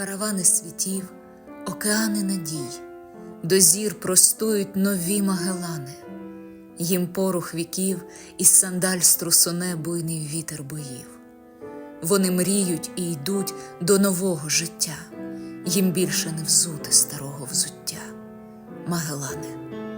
каравани світів, океани надій, до зір простують нові магелани, їм порух віків і сандаль струсоне буйний вітер боїв. Вони мріють і йдуть до нового життя, їм більше не взути старого взуття. Магелани.